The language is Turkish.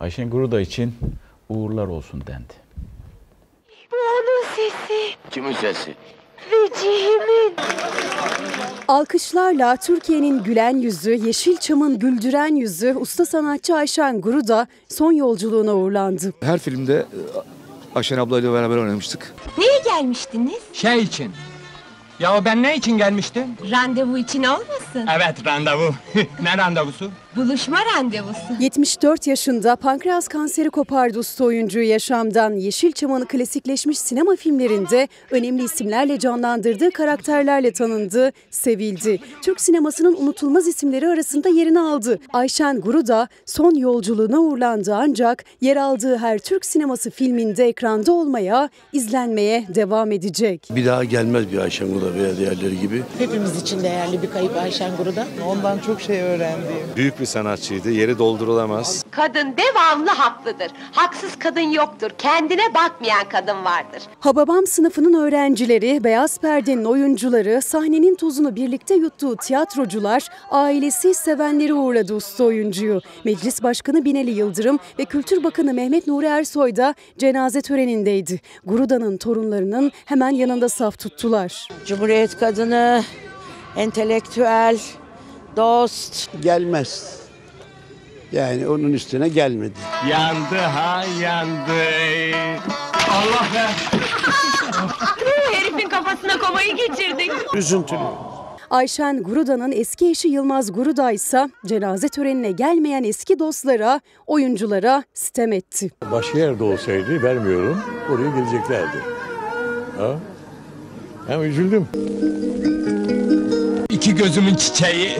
Ayşen Guruda için uğurlar olsun dendi. Bu onun sesi. Kimin sesi? Vecihimin. Alkışlarla Türkiye'nin gülen yüzü, Yeşilçam'ın güldüren yüzü usta sanatçı Ayşen Guruda son yolculuğuna uğurlandı. Her filmde e, Ayşen ablayla beraber oynamıştık. Niye gelmiştiniz? Şey için. Ya ben ne için gelmiştim? Randevu için olmasın? Evet randevu. ne randevusu? Buluşma randevusu. 74 yaşında pankreas kanseri kopardı usta oyuncuyu yaşamdan. Yeşilçam'ın klasikleşmiş sinema filmlerinde önemli isimlerle canlandırdığı karakterlerle tanındı, sevildi. Türk sinemasının unutulmaz isimleri arasında yerini aldı. Ayşen Guruda son yolculuğuna uğurlandı ancak yer aldığı her Türk sineması filminde ekranda olmaya, izlenmeye devam edecek. Bir daha gelmez bir Ayşen Guruda veya diğerleri gibi. Hepimiz için değerli bir kayıp Ayşen Guru'da. Ondan çok şey öğrendim. Büyük bir sanatçıydı. Yeri doldurulamaz. Kadın devamlı haklıdır. Haksız kadın yoktur. Kendine bakmayan kadın vardır. Hababam sınıfının öğrencileri, Beyaz Perde'nin oyuncuları, sahnenin tozunu birlikte yuttuğu tiyatrocular, ailesi, sevenleri uğurladı usta oyuncuyu. Meclis Başkanı Binali Yıldırım ve Kültür Bakanı Mehmet Nuri Ersoy da cenaze törenindeydi. Guruda'nın torunlarının hemen yanında saf tuttular. Cumhuriyet kadını, entelektüel, dost. Gelmez. Yani onun üstüne gelmedi. Yandı ha yandı. Allah be. Herifin kafasına komayı geçirdik. Üzüntülü. Ayşen Guruda'nın eski eşi Yılmaz Guruda ise cenaze törenine gelmeyen eski dostlara, oyunculara sitem etti. Başka yerde olsaydı vermiyorum. Oraya geleceklerdi. Ha? Hem üzüldüm. İki gözümün çiçeği.